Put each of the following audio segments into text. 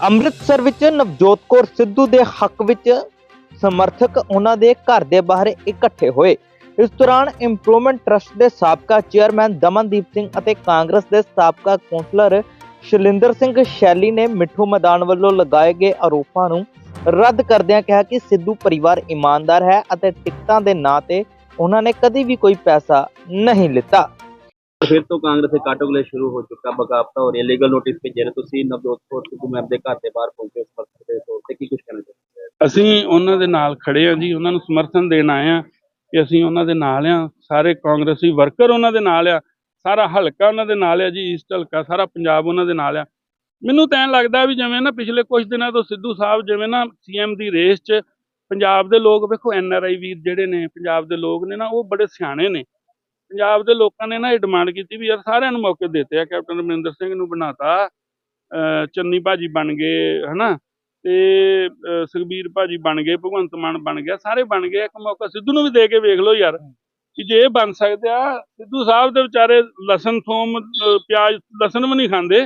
ਅੰਮ੍ਰਿਤਸਰ ਵਿੱਚ ਨਵਜੋਤ ਕੌਰ ਸਿੱਧੂ ਦੇ ਹੱਕ ਵਿੱਚ ਸਮਰਥਕ ਉਹਨਾਂ ਦੇ ਘਰ ਦੇ ਬਾਹਰ ਇਕੱਠੇ ਹੋਏ। ਇਸ ਦੌਰਾਨ ਇੰਪਰੂਵਮੈਂਟ ਟਰਸਟ ਦੇ ਸਾਬਕਾ ਚੇਅਰਮੈਨ ਦਮਨਦੀਪ ਸਿੰਘ ਅਤੇ ਕਾਂਗਰਸ ਦੇ ਸਾਬਕਾ ਕੌਂਸਲਰ ਸ਼ਲਿੰਦਰ ਸਿੰਘ ਸ਼ੈਲੀ ਨੇ ਮਿੱਠੂ ਮੈਦਾਨ ਵੱਲੋਂ ਲਗਾਏ ਗਏ ਆਰੋਪਾਂ ਨੂੰ ਰੱਦ ਕਰਦਿਆਂ ਕਿਹਾ ਕਿ ਸਿੱਧੂ ਪਰਿਵਾਰ ਇਮਾਨਦਾਰ ਹੈ ਅਤੇ ਟਿਕਟਾਂ ਦੇ ਨਾਂ ਤੇ ਉਹਨਾਂ ਨੇ ਕਦੀ ਵੀ ਕੋਈ ਪੈਸਾ ਨਹੀਂ ਲਿੱਤਾ। ਫਿਰ ਤੋਂ ਕਾਂਗਰਸ ਦੇ ਕਾਟੋਗਲੇ ਸ਼ੁਰੂ ਹੋ ਚੁੱਕਾ ਬਗਾਵਤਾ ਹੋ ਰਹੀ। ਹੈ ਲੀਗਲ ਨੋਟਿਸ ਭੇਜੇ ਨੇ ਤੁਸੀਂ, ਨਵਜੋਤ ਕੌਰ ਸਿੱਧੂ ਮੈਮ ਦੇ ਘਰ ਦੇ ਬਾਹਰ ਪਹੁੰਚੇ ਉਸ ਦੇ ਤੌਰ ਤੇ, ਕੀ ਕੁਝ ਕਹਿਣਾ ਚਾਹੁੰਦੇ ਅਸੀਂ ਉਹਨਾਂ ਦੇ ਨਾਲ ਖੜੇ ਆ ਜੀ, ਉਹਨਾਂ ਨੂੰ ਸਮਰਥਨ ਦੇਣ ਆਏ ਆ ਕਿ ਅਸੀਂ ਉਹਨਾਂ ਦੇ ਨਾਲ ਆ ਸਾਰੇ ਕਾਂਗਰਸੀ ਵਰਕਰ ਉਹਨਾਂ ਦੇ ਨਾਲ ਆ, ਸਾਰਾ ਹਲਕਾ ਉਹਨਾਂ ਦੇ ਨਾਲ ਆ ਜੀ ਈਸਟ ਹਲਕਾ, ਸਾਰਾ ਪੰਜਾਬ ਉਹਨਾਂ ਦੇ ਨਾਲ ਆ। ਮੈਨੂੰ ਤਾਂ ਐਂ ਲੱਗਦਾ ਵੀ ਜਿਵੇਂ ਨਾ ਪਿਛਲੇ ਕੁਝ ਦਿਨਾਂ ਤੋਂ ਸਿੱਧੂ ਸਾਹਿਬ ਜਿਵੇਂ ਨਾ ਸੀਐਮ ਦੀ ਰੇਸ 'ਚ ਪੰਜਾਬ ਦੇ ਲੋਕ, ਵੇਖੋ ਐਨਆਰਆਈ ਵੀਰ ਜਿਹੜੇ ਨੇ, ਪੰਜਾਬ ਦੇ ਲੋਕ ਨੇ ਨਾ, ਉਹ ਬੜੇ ਸਿਆਣੇ ਨੇ। ਪੰਜਾਬ ਦੇ ਲੋਕਾਂ ਨੇ ਨਾ ਇਹ ਡਿਮਾਂਡ ਕੀਤੀ ਵੀ ਯਾਰ ਸਾਰਿਆਂ ਨੂੰ ਮੌਕੇ ਦਿੱਤੇ ਆ। ਕੈਪਟਨ ਅਮਰਿੰਦਰ ਸਿੰਘ ਨੂੰ ਬਣਾਤਾ। ਅਹ ਚੰਨੀ ਭਾਜੀ ਬਣ ਗਏ, ਹਨਾ? ਤੇ ਸੁਖਬੀਰ ਭਾਜੀ ਬਣ ਗਏ, ਭਗਵੰਤ ਮਾਨ ਬਣ ਗਿਆ, ਸਾਰੇ ਬਣ ਗਏ। ਇੱਕ ਮੌਕਾ ਸਿੱਧੂ ਨੂੰ ਵੀ ਦੇ ਕੇ ਵੇਖ ਲਓ ਯਾਰ ਕਿ ਜੇ ਇਹ ਬਣ ਸਕਦੇ ਆ, ਸਿੱਧੂ ਸਾਹਿਬ ਦੇ ਵਿਚਾਰੇ ਲਸਣ, ਥੋਮ ਪਿਆਜ਼, ਲਸਣ ਵੀ ਨਹੀਂ ਖਾਂਦੇ,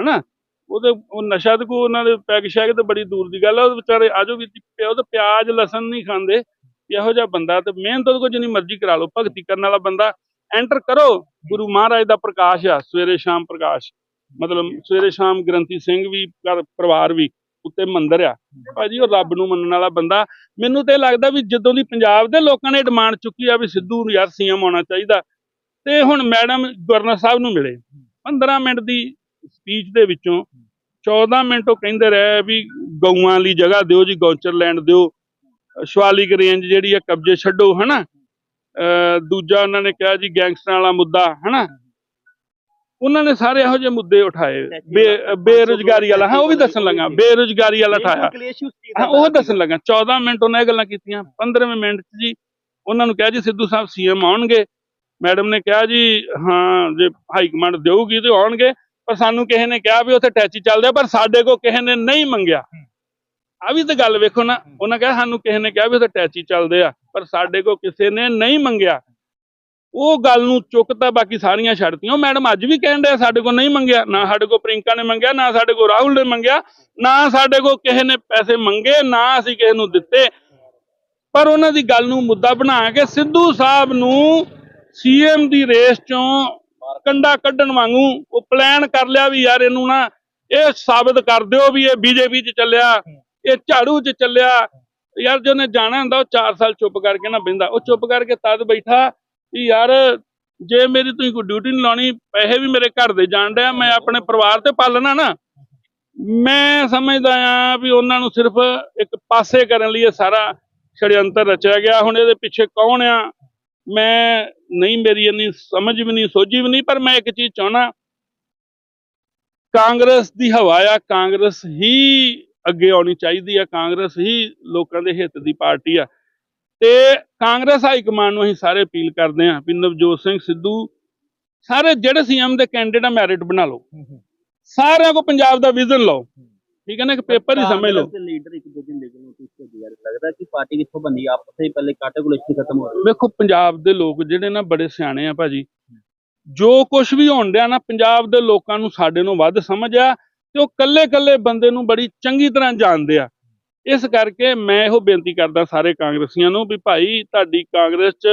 ਹਨਾ? ਉਹਦੇ, ਉਹ ਨਸ਼ਾ ਤੇ ਕੋ ਉਹਨਾਂ ਦੇ ਪੈਗ ਸ਼ੈਗ ਤੇ ਬੜੀ ਦੂਰ ਦੀ ਗੱਲ ਆ, ਉਹ ਵਿਚਾਰੇ ਆਜੋ ਵੀ ਉਹ ਤੇ ਪਿਆਜ਼, ਲਸਣ ਨਹੀਂ ਖਾਂਦੇ। ਇਹੋ ਜਿਹਾ ਬੰਦਾ ਤੇ ਮਿਹਨਤ ਉਹਦੇ ਕੋਲ ਜਿੰਨੀ ਮਰਜ਼ੀ ਕਰਾ ਲਓ, ਭਗਤੀ ਕਰਨ ਵਾਲਾ ਬੰਦਾ ਐਂਟਰ ਕਰੋ, ਗੁਰੂ ਮਹਾਰਾਜ ਦਾ ਪ੍ਰਕਾਸ਼ ਆ, ਸਵੇਰੇ ਸ਼ਾਮ ਪ੍ਰਕਾਸ਼। ਮਤਲਬ ਸਵੇਰੇ ਸ਼ਾਮ ਗ੍ਰੰਥੀ ਸਿੰਘ ਵੀ, ਘਰ ਪਰਿਵਾਰ ਵੀ ਉੱਤੇ ਮੰਦਰ ਆ। ਭਾਜੀ, ਉਹ ਰੱਬ ਨੂੰ ਮੰਨਣ ਵਾਲਾ ਬੰਦਾ। ਮੈਨੂੰ ਤੇ ਇਹ ਲੱਗਦਾ ਵੀ ਜਦੋਂ ਦੀ ਪੰਜਾਬ ਦੇ ਲੋਕਾਂ ਨੇ ਡਿਮਾਂਡ ਚੁੱਕੀ ਆ ਵੀ ਸਿੱਧੂ ਨੂੰ ਯਾਰ ਸੀਐਮ ਆਉਣਾ ਚਾਹੀਦਾ, ਤੇ ਹੁਣ ਮੈਡਮ ਗਵਰਨਰ ਸਾਹਿਬ ਨੂੰ ਮਿਲੇ। 15 ਮਿੰਟ ਦੀ ਸਪੀਚ ਦੇ ਵਿੱਚੋਂ 14 ਮਿੰਟ ਉਹ ਕਹਿੰਦੇ ਰਹੇ ਵੀ ਗਊਆਂ ਲਈ ਜਗ੍ਹਾ ਦਿਓ ਜੀ, ਗੌਚਰ ਲੈਂਡ ਦਿਓ। ਸ਼ਿਵਾਲਿਕ ਰੇਂਜ ਜਿਹੜੀ ਆ ਕਬਜ਼ੇ ਛੱਡੋ ਹਨਾ? ਦੂਜਾ ਉਹਨਾਂ ਨੇ ਕਿਹਾ ਜੀ ਗੈਂਗਸਟਰਾਂ ਵਾਲਾ ਮੁੱਦਾ ਹਨਾ? ਉਹਨਾਂ ਨੇ ਸਾਰੇ ਇਹੋ ਜਿਹੇ ਮੁੱਦੇ ਉਠਾਏ। ਬੇਰੁਜ਼ਗਾਰੀ ਵਾਲਾ ਹਾਂ ਉਹ ਵੀ ਦੱਸਣ ਲੱਗਾ। ਬੇਰੁਜ਼ਗਾਰੀ ਵਾਲਾ ਉਠਾਇਆ। ਉਹ ਦੱਸਣ ਲੱਗਾ। 14 ਮਿੰਟ ਉਹਨਾਂ ਇਹ ਗੱਲਾਂ ਕੀਤੀਆਂ। 15ਵੇਂ ਮਿੰਟ 'ਚ ਜੀ ਉਹਨਾਂ ਨੂੰ ਕਿਹਾ ਜੀ ਸਿੱਧੂ ਸਾਹਿਬ ਸੀਐਮ ਆਉਣਗੇ। ਮੈਡਮ ਨੇ ਕਿਹਾ ਜੀ ਹਾਂ ਜੇ ਹਾਈ ਕਮਾਂਡ ਦੇਊਗੀ ਤੇ ਆਉਣਗੇ। ਪਰ ਸਾਨੂੰ ਕਿਸੇ ਨੇ ਕਿਹਾ ਵੀ ਉੱਥੇ ਟੈਚੀ ਚੱਲਦਾ ਪਰ ਸਾਡੇ ਕੋ ਕਿਸੇ ਨੇ ਨਹੀਂ ਮੰਗਿਆ। ਆ ਵੀ ਤਾਂ ਗੱਲ ਵੇਖੋ ਨਾ ਉਹਨਾਂ ਕਿਹਾ ਸਾਨੂੰ ਕਿਸੇ ਨੇ ਕਿਹਾ ਵੀ ਉੱਥੇ ਟੈਚੀ ਚੱਲਦੇ ਆ ਪਰ ਸਾਡੇ ਕੋ ਕਿਸੇ ਨੇ ਨਹੀਂ ਮੰਗਿਆ। ਉਹ ਗੱਲ ਨੂੰ ਚੁੱਕਤਾ ਬਾਕੀ ਸਾਰੀਆਂ ਛੱਡਤੀਆਂ। ਉਹ ਮੈਡਮ ਅੱਜ ਵੀ ਕਹਿਣ ਡਿਆ ਸਾਡੇ ਕੋ ਨਹੀਂ ਮੰਗਿਆ ਨਾ ਸਾਡੇ ਕੋ ਪ੍ਰਿੰਕਾ ਨੇ ਮੰਗਿਆ ਨਾ ਸਾਡੇ ਕੋ ਰਾਹੁਲ ਨੇ ਮੰਗਿਆ ਨਾ ਸਾਡੇ ਕੋ ਕਿਸੇ ਨੇ ਪੈਸੇ ਮੰਗੇ ਨਾ ਅਸੀਂ ਕਿਸੇ ਨੂੰ ਦਿੱਤੇ। ਪਰ ਉਹਨਾਂ ਦੀ ਗੱਲ ਨੂੰ ਮੁੱਦਾ ਬਣਾ ਕੇ ਸਿੱਧੂ ਸਾਹਿਬ ਨੂੰ ਸੀਐਮ ਦੀ ਰੇਸ ਚੋਂ ਕੰਡਾ ਕੱਢਣ ਵਾਂਗੂ ਉਹ ਪਲਾਨ ਕਰ ਲਿਆ ਵੀ ਯਾਰ ਇਹਨੂੰ ਨਾ ਇਹ ਸਾਬਤ ਕਰ ਦਿਓ ਵੀ ਇਹ ਬੀਜੇਪੀ 'ਚ ਚੱਲਿਆ। ਇਹ ਝਾੜੂ 'ਚ ਚੱਲਿਆ। ਯਾਰ ਜੇ ਉਹਨੇ ਜਾਣਾ ਹੁੰਦਾ, ਉਹ 4 ਸਾਲ ਚੁੱਪ ਕਰਕੇ ਨਾ ਬਹਿੰਦਾ। ਉਹ ਚੁੱਪ ਕਰਕੇ ਤਦ ਬੈਠਾ ਵੀ ਯਾਰ, ਜੇ ਮੇਰੀ ਤੁਸੀਂ ਕੋਈ ਡਿਊਟੀ ਨਹੀਂ ਲਾਉਣੀ, ਪੈਸੇ ਵੀ ਮੇਰੇ ਘਰ ਦੇ ਜਾਣ ਡਿਆ ਮੈਂ ਆਪਣੇ ਪਰਿਵਾਰ ਤੇ ਪਾਲਣਾ ਨਾ। ਮੈਂ ਸਮਝਦਾ ਆ ਵੀ ਉਹਨਾਂ ਨੂੰ ਸਿਰਫ ਇੱਕ ਪਾਸੇ ਕਰਨ ਲਈ ਇਹ ਸਾਰਾ ਛੜਯੰਤਰ ਰਚਿਆ ਗਿਆ। ਹੁਣ ਇਹਦੇ ਪਿੱਛੇ ਕੌਣ ਆ? ਮੈਂ ਨਹੀਂ, ਮੇਰੀ ਇੰਨੀ ਸਮਝ ਵੀ ਨਹੀਂ, ਸੋਝੀ ਵੀ ਨਹੀਂ, ਪਰ ਮੈਂ ਇੱਕ ਚੀਜ਼ ਚਾਹਣਾ ਕਾਂਗਰਸ ਦੀ ਹਵਾ ਆ, ਕਾਂਗਰਸ ਹੀ ਅੱਗੇ ਆਉਣੀ ਚਾਹੀਦੀ ਆ ਕਾਂਗਰਸ ਹੀ ਲੋਕਾਂ ਦੇ ਹਿੱਤ ਦੀ ਪਾਰਟੀ ਆ। ਤੇ ਕਾਂਗਰਸ ਹਾਈ ਕਮਾਂਡ ਨੂੰ ਅਸੀਂ ਸਾਰੇ ਅਪੀਲ ਕਰਦੇ ਆਂ ਵੀ ਨਵਜੋਤ ਸਿੰਘ ਸਿੱਧੂ ਸਾਰੇ ਜਿਹੜੇ ਸੀਐਮ ਦੇ ਕੈਂਡੀਡੇਟ ਆ ਮੈਰਿਟ ਬਣਾ ਲਓ। ਸਾਰਿਆਂ ਕੋ ਪੰਜਾਬ ਦਾ ਵਿਜ਼ਨ ਲਓ। ਠੀਕ ਹੈ ਨਾ ਇੱਕ ਪੇਪਰ ਹੀ ਸਮਝ ਲਓ। ਲੀਡਰ ਇੱਕ ਦੂਜੇ ਨੂੰ ਲੀਗਲ ਨੋਟਿਸ ਭੇਜੇ ਜਾ ਰਹੇ ਲੱਗਦਾ ਕਿ ਪਾਰਟੀ ਕਿੱਥੋਂ ਬੰਦੀ ਆਪਸ ਵਿੱਚ ਪਹਿਲੇ ਕਾਟੋਗਲੇ ਖਤਮ ਹੋ ਰਹੀ ਵੇਖੋ ਪੰਜਾਬ ਦੇ ਲੋਕ ਜਿਹੜੇ ਨਾ ਬੜੇ ਸਿਆਣੇ ਆ ਭਾਜੀ। ਜੋ ਕੁਝ ਵੀ ਹੋਣ ਡਿਆ ਨਾ ਪੰਜਾਬ ਦੇ ਲੋਕਾਂ ਨੂੰ ਸਾਡੇ ਨੂੰ ਵੱਧ ਸਮਝ ਆ ਤੇ ਉਹ ਕੱਲੇ-ਕੱਲੇ ਬੰਦੇ ਨੂੰ ਬੜੀ ਚੰਗੀ ਤਰ੍ਹਾਂ ਜਾਣਦੇ ਆ। ਇਸ ਕਰਕੇ ਮੈਂ ਇਹੋ ਬੇਨਤੀ ਕਰਦਾ ਸਾਰੇ ਕਾਂਗਰਸੀਆਂ ਨੂੰ ਵੀ ਭਾਈ ਤੁਹਾਡੀ ਕਾਂਗਰਸ 'ਚ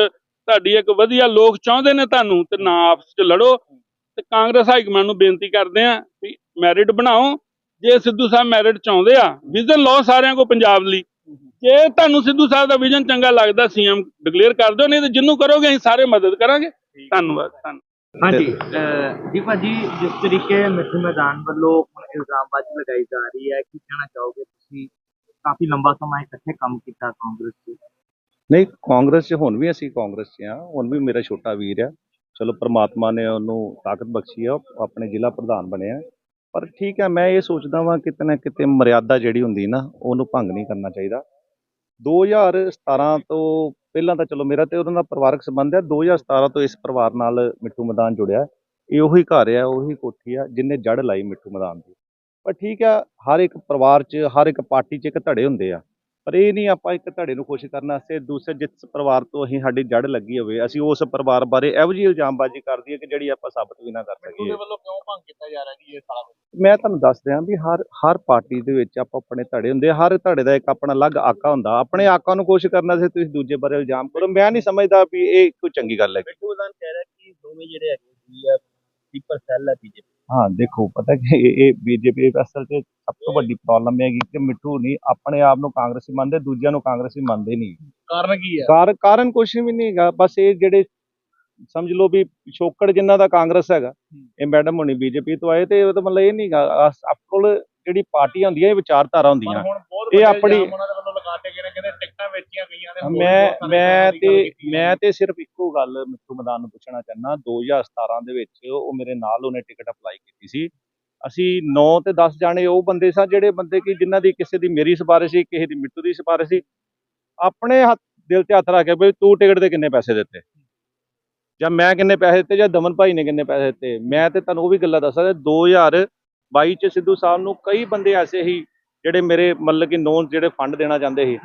ਤੁਹਾਡੀ ਇੱਕ ਵਧੀਆ ਲੋਕ ਚਾਹੁੰਦੇ ਨੇ ਤੁਹਾਨੂੰ ਤੇ ਨਾ ਆਪਸ 'ਚ ਲੜੋ ਤੇ ਕਾਂਗਰਸ ਹਾਈ ਕਮਾਂਡ ਨੂੰ ਬੇਨਤੀ ਕਰਦੇ ਆ ਵੀ ਮੈਰਿਟ ਬਣਾਓ। ਜੇ ਸਿੱਧੂ ਸਾਹਿਬ ਮੈਰਿਟ ਚਾਹੁੰਦੇ ਆ, ਵਿਜ਼ਨ ਲਓ ਸਾਰਿਆਂ ਕੋ ਪੰਜਾਬ ਲਈ। ਜੇ ਤੁਹਾਨੂੰ ਸਿੱਧੂ ਸਾਹਿਬ ਦਾ ਵਿਜ਼ਨ ਚੰਗਾ ਲੱਗਦਾ, ਸੀਐਮ ਡਿਕਲੇਅਰ ਕਰ ਦਿਓ, ਨਹੀਂ ਤੇ ਜਿੰਨੂੰ ਕਰੋਗੇ ਅਸੀਂ ਸਾਰੇ ਮਦਦ ਕਰਾਂਗੇ। ਧੰਨਵਾਦ ਧੰਨਵਾਦ। ਹਾਂਜੀ ਜੀ ਭਾਜੀ ਜਿਸ ਤਰੀਕੇ ਮਿੱਠੂ ਮੈਦਾਨ ਵੱਲੋਂ ਹੁਣ ਇਲਜ਼ਾਮਬਾਜ਼ੀ ਲਗਾਈ ਜਾ ਰਹੀ ਹੈ ਕੀ ਕਹਿਣਾ ਚਾਹੋਗੇ ਤੁਸੀਂ? ਕਾਫੀ ਲੰਬਾ ਸਮਾਂ ਇਕੱਠੇ ਕੰਮ ਕੀਤਾ ਕਾਂਗਰਸ 'ਚ ਨਹੀਂ ਕਾਂਗਰਸ 'ਚ ਹੁਣ ਵੀ ਅਸੀਂ ਕਾਂਗਰਸ 'ਚ ਆ ਹੁਣ ਵੀ ਮੇਰਾ ਛੋਟਾ ਵੀਰ ਆ ਚਲੋ ਪ੍ਰਮਾਤਮਾ ਨੇ ਉਹਨੂੰ ਤਾਕਤ ਬਖਸ਼ੀ ਆ ਆਪਣੇ ਜ਼ਿਲ੍ਹਾ ਪ੍ਰਧਾਨ ਬਣਿਆ ਪਰ ਠੀਕ ਹੈ ਮੈਂ ਇਹ ਸੋਚਦਾ ਵਾਂ ਕਿਤੇ ਨਾ ਕਿਤੇ ਮਰਿਆਦਾ ਜਿਹੜੀ ਹੁੰਦੀ ਨਾ ਉਹਨੂੰ ਭੰਗ ਨਹੀਂ ਕਰਨਾ ਚਾਹੀਦਾ। 2017 ਤੋਂ ਪਹਿਲਾਂ ਤਾਂ ਚਲੋ ਮੇਰਾ ਤੇ ਉਹਨਾਂ ਦਾ ਪਰਿਵਾਰਕ ਸੰਬੰਧ ਹੈ 2017 ਤੋਂ ਇਸ ਪਰਿਵਾਰ ਨਾਲ ਮਿੱਠੂ ਮੈਦਾਨ ਜੁੜਿਆ। ਇਹ ਉਹੀ ਘਰ ਆ, ਉਹੀ ਕੋਠੀ ਆ ਜਿੰਨੇ ਜੜ ਲਾਈ ਮਿੱਠੂ ਮੈਦਾਨ ਦੀ। ਪਰ ਠੀਕ ਆ, ਹਰ ਇੱਕ ਪਰਿਵਾਰ 'ਚ, ਹਰ ਇੱਕ ਪਾਰਟੀ 'ਚ ਇੱਕ ਧੜੇ ਹੁੰਦੇ ਆ। ਪਰ ਇਹ ਨਹੀਂ ਆਪਾਂ ਇੱਕ ਧੜੇ ਨੂੰ ਖੁਸ਼ ਕਰਨ ਵਾਸਤੇ ਦੂਸਰੇ ਜਿਸ ਪਰਿਵਾਰ ਤੋਂ ਅਸੀਂ ਸਾਡੀ ਜੜ ਲੱਗੀ ਹੋਵੇ ਅਸੀਂ ਉਸ ਪਰਿਵਾਰ ਬਾਰੇ ਇਹੋ ਜਿਹੀ ਇਲਜ਼ਾਮਬਾਜ਼ੀ ਕਰਦੀ ਹੈ ਕਿ ਜਿਹੜੀ ਆਪਾਂ ਸਾਬਤ ਵੀ ਨਾ ਕਰ ਸਕੀਏ। ਵੱਲੋਂ ਕਿਉਂ ਭੰਗ ਕੀਤਾ ਜਾ ਰਿਹਾ ਜੀ ਇਹ ਸਾਰਾ ਮੈਂ ਤੁਹਾਨੂੰ ਦੱਸ ਰਿਹਾ ਵੀ ਹਰ ਹਰ ਪਾਰਟੀ ਦੇ ਵਿੱਚ ਆਪਾਂ ਆਪਣੇ ਧੜੇ ਹੁੰਦੇ ਹਰ ਧੜੇ ਦਾ ਇੱਕ ਆਪਣਾ ਅਲੱਗ ਆਕਾ ਹੁੰਦਾ। ਆਪਣੇ ਆਕਾ ਨੂੰ ਖੁਸ਼ ਕਰਨ ਵਾਸਤੇ ਤੁਸੀਂ ਦੂਜੇ ਬਾਰੇ ਇਲਜ਼ਾਮ ਕਰੋ। ਮੈਂ ਨਹੀਂ ਸਮਝਦਾ ਵੀ ਇਹ ਕੋਈ ਚੰਗੀ ਗੱਲ ਹੈ ਬਿੱਟੂ ਵਿਧਾਨ ਕਹਿ ਰਿਹਾ ਕਿ ਦੋਵੇਂ ਜਿਹੜੇ ਹੈਗੇ ਹੈ ਦੇਖੋ ਪਤਾ ਕਿ ਇਹ- ਇਹ ਬੀਜੇਪੀ ਅਸਲ 'ਚ ਸਭ ਤੋਂ ਵੱਡੀ ਪ੍ਰੋਬਲਮ ਹੈਗੀ ਕਿ ਮਿੱਠੂ ਨਹੀਂ ਆਪਣੇ ਆਪ ਨੂੰ ਕਾਂਗਰਸੀ ਮੰਨਦੇ ਦੂਜਿਆਂ ਨੂੰ ਕਾਂਗਰਸੀ ਮੰਨਦੇ ਨਹੀਂ। ਕਾਰਨ ਕੀ ਹੈ? ਕਾਰ ਕਾਰਨ ਕੁਛ ਵੀ ਨਹੀਂ ਹੈਗਾ ਬਸ ਇਹ ਜਿਹੜੇ ਸਮਝ ਲਓ ਵੀ ਪਿਛੋਕੜ ਜਿਨ੍ਹਾਂ ਦਾ ਕਾਂਗਰਸ ਹੈਗਾ ਇਹ ਮੈਡਮ ਹੋਣੀ ਬੀਜੇਪੀ ਤੋਂ ਆਏ ਤੇ ਉਹ ਤਾਂ ਮਤਲਬ ਇਹ ਨਹੀਂ ਅਫਕਲ ਜਿਹੜੀ ਪਾਰਟੀਆਂ ਹੁੰਦੀਆਂ ਇਹ ਵਿਚਾਰਧਾਰਾ ਹੁੰਦੀਆਂ। ਇਹ ਆਪਣੀ- ਇਲਜ਼ਾਮ ਉਹਨਾਂ ਦੇ ਵੱਲੋਂ ਲਗਾਤੇ ਗਏ ਨੇ ਕਹਿੰਦੇ ਗਈਆਂ ਨੇ ਮੈਂ ਮੈਂ ਤੇ ਮੈਂ। ਤੇ ਸਿਰਫ ਇੱਕੋ ਗੱਲ ਮਿੱਠੂ ਮਦਾਨ ਨੂੰ ਪੁੱਛਣਾ ਚਾਹੁੰਦਾ 2017 ਦੇ ਵਿੱਚ ਉਹ ਮੇਰੇ ਨਾਲ ਉਹਨੇ ਟਿਕਟ ਅਪਲਾਈ ਕੀਤੀ ਸੀ। ਅਸੀਂ 9 ਤੇ 10 ਜਾਣੇ ਉਹ ਬੰਦੇ ਸਾਂ ਜਿਹੜੇ ਬੰਦੇ ਕਿ ਜਿਨ੍ਹਾਂ ਦੀ ਕਿਸੇ ਦੀ ਮੇਰੀ ਸਿਫਾਰਿਸ਼ ਸੀ ਕਿਸੇ ਦੀ ਮਿੱਠੂ ਦੀ ਸਿਫਾਰਿਸ਼ ਸੀ ਆਪਣੇ ਹੱਥ ਦਿਲ ਤੇ ਹੱਥ ਰੱਖ ਕੇ ਵੀ ਤੂੰ ਟਿਕਟ ਦੇ ਕਿੰਨੇ ਪੈਸੇ ਦਿੱਤੇ? ਜਾਂ ਮੈਂ ਕਿੰਨੇ ਪੈਸੇ ਦਿੱਤੇ ਜਾਂ ਦਮਨ ਭਾਈ ਨੇ ਕਿੰਨੇ ਪੈਸੇ ਦਿੱਤੇ? ਮੈਂ ਤੇ ਤੁਹਾਨੂੰ ਉਹ ਵੀ ਗੱਲਾਂ ਦੱਸਾਂ 2022 ਚ ਸਿੱਧੂ ਸਾਹਿਬ ਨੂੰ ਕਈ ਬੰਦੇ ਐਸੇ ਸੀ ਜਿਹੜੇ ਮੇਰੇ ਮਤਲਬ ਕਿ ਨੋਨ ਜਿਹੜੇ ਫੰਡ ਦੇਣਾ ਚਾਹੁੰਦੇ ਸੀ।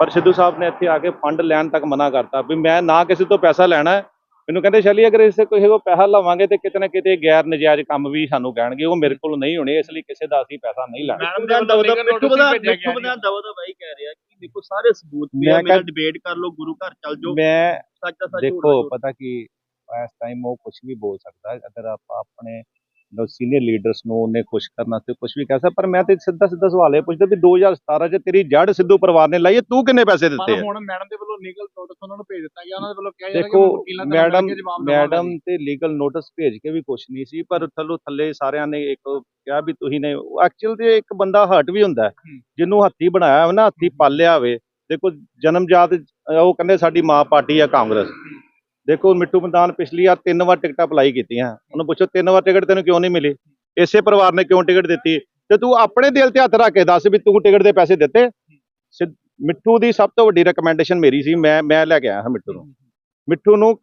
ਪਰ ਸਿੱਧੂ ਸਾਹਿਬ ਨੇ ਇੱਥੇ ਆ ਕੇ ਫੰਡ ਲੈਣ ਤੱਕ ਮਨਾ ਕਰਤਾ ਵੀ ਮੈਂ ਨਾ ਕਿਸੇ ਤੋਂ ਪੈਸਾ ਲੈਣਾ ਹੈ। ਮੈਨੂੰ ਕਹਿੰਦੇ ਸ਼ੈਲੀ ਅਗਰ ਇਸੇ ਕੋਈ ਕੋ ਪੈਸਾ ਲਵਾਂਗੇ ਤੇ ਕਿਤੇ ਨਾ ਕਿਤੇ ਗੈਰ ਨਜਾਇਜ਼ ਕੰਮ ਵੀ ਸਾਨੂੰ ਕਹਿਣਗੇ ਉਹ ਮੇਰੇ ਕੋਲ ਨਹੀਂ ਹੋਣੇ ਇਸ ਲਈ ਕਿਸੇ ਦਾ ਅਸੀਂ ਪੈਸਾ ਨਹੀਂ ਲੈਣਾ ਮੈਡਮ ਦੇ ਵੱਲੋਂ ਦਾ legal ਬਿੱਟੂ notice ਦਾ ਵੀ ਭੇਜਿਆ ਬਿੱਟੂ ਗਿਆ ਦਾ ਦਵਾ ਦਾ ਬਾਈ ਕਹਿ ਰਿਹਾ ਕਿ ਦੇਖੋ ਸਾਰੇ ਸਬੂਤ ਵੀ ਮੈਂ ਮੇਰਾ ਡਿਬੇਟ ਕਰ ਲਓ ਗੁਰੂ ਘਰ ਚੱਲ ਜਾਓ ਮੈਂ ਸੱਚ ਦਾ ਸੱਚ ਦੇਖੋ। ਪਤਾ ਕੀ ਇਸ ਟਾਈਮ ਉਹ ਕੁਝ ਵੀ ਬੋਲ ਸਕਦਾ। ਅਗਰ ਆਪਾਂ ਆਪਣੇ ਸੀਨੀਅਰ ਲੀਡਰਸ ਨੂੰ ਉਹਨੇ ਖੁਸ਼ ਕਰਨ ਵਾਸਤੇ ਕੁਝ ਵੀ ਕਹਿ ਸਕਦਾ ਪਰ ਮੈਂ ਤੇ ਸਿੱਧਾ ਸਿੱਧਾ ਸਵਾਲ ਇਹ ਪੁੱਛਦਾ ਵੀ 2017 ਚ ਤੇਰੀ ਜੜ ਸਿੱਧੂ ਪਰਿਵਾਰ ਨੇ ਲਾਈ ਹੈ, ਤੂੰ ਕਿੰਨੇ ਪੈਸੇ ਦਿੱਤੇ ਹੁਣ ਮੈਡਮ ਦੇ ਵੱਲੋਂ ਲੀਗਲ ਨੋਟਿਸ ਉਹਨਾਂ ਨੂੰ ਭੇਜ ਦਿੱਤਾ ਗਿਆ ਉਹਨਾਂ ਦੇ ਵੱਲੋਂ ਕਿਹਾ ਜਾ ਰਿਹਾ ਕਿ ਵਕੀਲਾਂ ਦੇ ਮੈਡਮ ਮੈਡਮ ਤੇ ਲੀਗਲ ਨੋਟਿਸ ਭੇਜ ਕੇ ਵੀ ਕੁਛ ਨਹੀਂ ਸੀ ਪਰ ਥੱਲੋਂ ਥੱਲੇ ਸਾਰਿਆਂ ਨੇ ਇੱਕ ਕਿਹਾ ਵੀ ਤੁਸੀਂ ਨੇ ਐਕਚੁਅਲ ਤੇ ਇੱਕ ਬੰਦਾ ਹਰਟ ਵੀ ਹੁੰਦਾ। ਜਿਹਨੂੰ ਹੱਥੀ ਬਣਾਇਆ ਹੋਵੇ ਨਾ ਹੱਥੀ ਪਾਲਿਆ ਹੋਵੇ ਦੇਖੋ ਜਨਮਜਾਤ ਉਹ ਕਹਿੰਦੇ ਸਾਡੀ ਮਾਂ ਪਾਰਟੀ ਆ ਕਾਂਗਰਸ। ਦੇਖੋ ਮਿੱਠੂ ਮਦਾਨ ਪਿਛਲੀ ਵਾਰ ਤਿੰਨ ਵਾਰ ਟਿਕਟਾਂ ਅਪਲਾਈ ਕੀਤੀਆਂ। ਉਹਨੂੰ ਪੁੱਛੋ ਤਿੰਨ ਵਾਰ ਟਿਕਟ ਤੈਨੂੰ ਕਿਉਂ ਨਹੀਂ ਮਿਲੀ? ਇਸੇ ਪਰਿਵਾਰ ਨੇ ਕਿਉਂ ਟਿਕਟ ਦਿੱਤੀ? ਤੇ ਤੂੰ ਆਪਣੇ ਦਿਲ ਤੇ ਹੱਥ ਰੱਖ ਕੇ ਦੱਸ ਵੀ ਤੂੰ ਟਿਕਟ ਦੇ ਪੈਸੇ ਦਿੱਤੇ? ਸਿੱਧ- ਮਿੱਠੂ ਦੀ ਸਭ ਤੋਂ ਵੱਡੀ ਰეკਮੈਂਡੇਸ਼ਨ ਮੇਰੀ ਸੀ ਮੈਂ ਮੈਂ ਲੈ ਕੇ ਆਇਆ ਹਾਂ ਮਿੱਠੂ ਨੂੰ। ਮਿੱਠੂ ਨੂੰ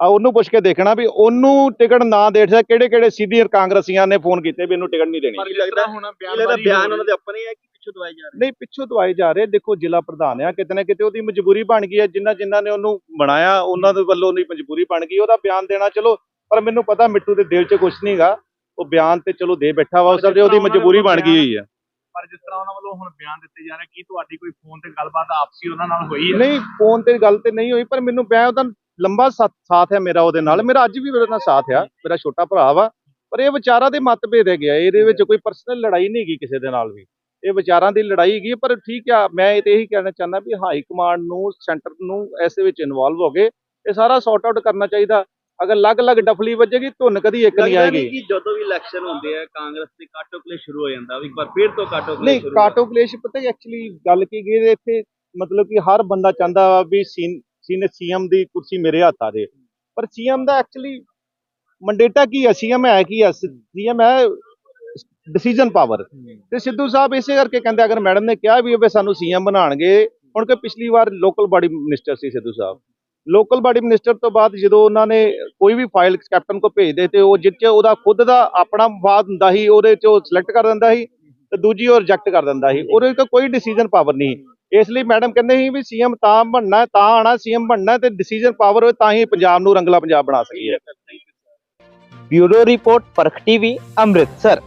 ਆ ਉਹਨੂੰ ਪੁੱਛ ਕੇ ਦੇਖਣਾ ਵੀ ਉਹਨੂੰ ਟਿਕਟ ਨਾ ਦੇ ਸਕਦਾ ਕਿਹੜੇ ਕਿਹੜੇ ਸੀਨੀਅਰ ਕਾਂਗਰਸੀਆਂ ਨੇ ਫੋਨ ਕੀਤੇ ਵੀ ਇਹਨੂੰ ਟਿਕਟ ਨਹੀਂ ਦੇਣੀ। ਪਰ ਲੱਗਦਾ- ਹੁਣ ਬਿਆਨ ਉਹਨਾਂ ਦੇ ਆਪਣੇ ਹੈ ਕਿ ਪਿੱਛੋਂ ਦਵਾਈ ਜਾ ਰਹੇ ਨਹੀਂ ਪਿੱਛੋਂ ਦਵਾਈ ਜਾ ਰਹੇ ਦੇਖੋ ਜ਼ਿਲ੍ਹਾ ਪ੍ਰਧਾਨ ਆ ਕਿਤੇ ਨਾ ਕਿਤੇ ਉਹਦੀ ਮਜਬੂਰੀ ਬਣ ਗਈ ਹੈ। ਜਿਨ੍ਹਾਂ ਜਿਨ੍ਹਾਂ ਨੇ ਉਹਨੂੰ ਬਣਾਇਆ ਉਹਨਾਂ ਦੇ ਵੱਲੋਂ ਉਹਦੀ ਮਜਬੂਰੀ ਬਣ ਗਈ। ਉਹਦਾ ਬਿਆਨ ਦੇਣਾ ਚਲੋ ਪਰ ਮੈਨੂੰ ਪਤਾ ਮਿੱਟੂ ਦੇ ਦਿਲ 'ਚ ਕੁਝ ਨਹੀਂਗਾ ਉਹ ਬਿਆਨ ਤੇ ਚਲੋ ਦੇ ਬੈਠਾ ਵਾ ਉਸ ਤੇ ਉਹਦੀ ਮਜਬੂਰੀ ਬਣ ਗਈ ਹੋਈ ਹੈ। ਪਰ ਜਿਸ ਤਰ੍ਹਾਂ ਉਹਨਾਂ ਵੱਲੋਂ ਹੁਣ ਬਿਆਨ ਦਿੱਤੇ ਜਾ ਰਹੇ ਕੀ ਤੁਹਾਡੀ ਕੋਈ ਫੋਨ ਤੇ ਗੱਲਬਾਤ ਆਪਸੀ ਉਹਨਾਂ ਨਾਲ ਹੋਈ ਹੈ? ਨਹੀਂ ਫੋਨ ਤੇ ਗੱਲ ਤੇ ਨਹੀਂ ਹੋਈ ਪਰ ਮੈਨੂੰ ਮੈਂ ਉਹਦਾ ਲੰਬਾ ਸਾਥ ਸਾਥ ਹੈ ਮੇਰਾ ਉਹਦੇ ਨਾਲ। ਮੇਰਾ ਅੱਜ ਵੀ ਮੇਰੇ ਨਾਲ ਸਾਥ ਆ। ਮੇਰਾ ਛੋਟਾ ਭਰਾ ਵਾ। ਪਰ ਇਹ ਵਿਚਾਰਾਂ ਦੇ ਮਤਭੇਦ ਹੈਗੇ ਆ। ਇਹਦੇ ਵਿੱਚ ਕੋਈ ਪਰਸਨਲ ਲੜਾਈ ਨਹੀਂ ਹੈਗੀ ਕਿਸੇ ਦੇ ਨਾਲ ਵੀ। ਇਹ ਵਿਚਾਰਾਂ ਦੀ ਲੜਾਈ ਹੈਗੀ ਪਰ ਠੀਕ ਆ ਮੈਂ ਇਹ ਤੇ ਇਹੀ ਕਹਿਣਾ ਚਾਹੁੰਦਾ ਵੀ ਹਾਈ ਕਮਾਂਡ ਨੂੰ ਸੈਂਟਰ ਨੂੰ ਇਸ ਵਿੱਚ ਇਨਵੋਲਵ ਹੋ ਗਏ ਇਹ ਸਾਰਾ ਸੌਰਟ ਆਊਟ ਕਰਨਾ ਚਾਹੀਦਾ। ਅਗਰ ਅਲੱਗ-ਅਲੱਗ ਡਫਲੀ ਵੱਜੇਗੀ ਧੁੰਨ ਕਦੀ ਇੱਕ ਨਹੀਂ ਆਏਗੀ। ਕਿ ਜਦੋਂ ਵੀ ਇਲੈਕਸ਼ਨ ਹੁੰਦੇ ਆ ਕਾਂਗਰਸ ਦੇ ਕਾਟੋ ਕਲੇ ਸ਼ੁਰੂ ਹੋ ਜਾਂਦਾ ਵੀ ਪਰ ਫਿਰ ਤੋਂ ਕਾਟੋ ਕਲੇ ਨਹੀਂ ਕਾਟੋ ਕਲੇਸ਼ ਪਤਾ ਐਕਚੁਅਲੀ ਗੱਲ ਕੀ ਗਈ ਇੱਥੇ ਮਤਲਬ ਕਿ ਹਰ ਬੰਦਾ ਚਾਹੁੰਦਾ ਵਾ ਵੀ ਸੀਐਮ ਦੀ ਕੁਰਸੀ ਮੇਰੇ ਹੱਥ ਆ ਜੇ ਪਰ ਸੀਐਮ ਦਾ ਐਕਚੁਅਲੀ ਮੰਡੇਟਾ ਕੀ ਹੈ ਸੀਐਮ ਹੈ ਕੀ ਹੈ ਸੀਐਮ ਹੈ ਡਿਸੀਜਨ ਪਾਵਰ ਤੇ ਸਿੱਧੂ ਸਾਹਿਬ ਇਸੇ ਕਰਕੇ ਕਹਿੰਦੇ ਅਗਰ ਮੈਡਮ ਨੇ ਕਿਹਾ ਵੀ ਉਹ ਸਾਨੂੰ ਸੀਐਮ ਬਣਾਣਗੇ ਹੁਣ ਕਿ ਪਿਛਲੀ ਵਾਰ ਲੋਕਲ ਬਾਡੀ ਮਿਨਿਸਟਰ ਸੀ Sidhu Sahib. Local body minister ਤੋਂ ਬਾਅਦ ਜਦੋਂ ਉਹਨਾਂ ਨੇ ਕੋਈ ਵੀ ਫਾਈਲ ਕੈਪਟਨ ਕੋ ਭੇਜਦੇ ਤੇ ਉਹ ਜਿੱਚ ਉਹਦਾ ਖੁਦ ਦਾ ਆਪਣਾ ਮਫਾਦ ਹੁੰਦਾ ਸੀ ਉਹਦੇ ਚ ਉਹ ਸਿਲੈਕਟ ਕਰ ਦਿੰਦਾ ਸੀ ਤੇ ਦੂਜੀ ਉਹ ਰਿਜੈਕਟ ਕਰ ਦਿੰਦਾ ਸੀ। ਉਹਦੇ ਤੋਂ ਕੋਈ ਡਿਸੀਜਨ ਪਾਵਰ ਨਹੀਂ। ਇਸ ਲਈ ਮੈਡਮ ਕਹਿੰਦੇ ਸੀ ਵੀ ਸੀਐਮ ਤਾਂ ਬਣਨਾ ਹੈ, ਤਾਂ ਆਣਾ ਸੀਐਮ ਬਣਨਾ ਤੇ ਡਿਸੀਜਨ ਪਾਵਰ ਹੋਵੇ ਤਾਂ ਹੀ ਪੰਜਾਬ ਨੂੰ ਰੰਗਲਾ ਪੰਜਾਬ ਬਣਾ ਸਕੀਏ। Bureau report Parakh TV Amritsar.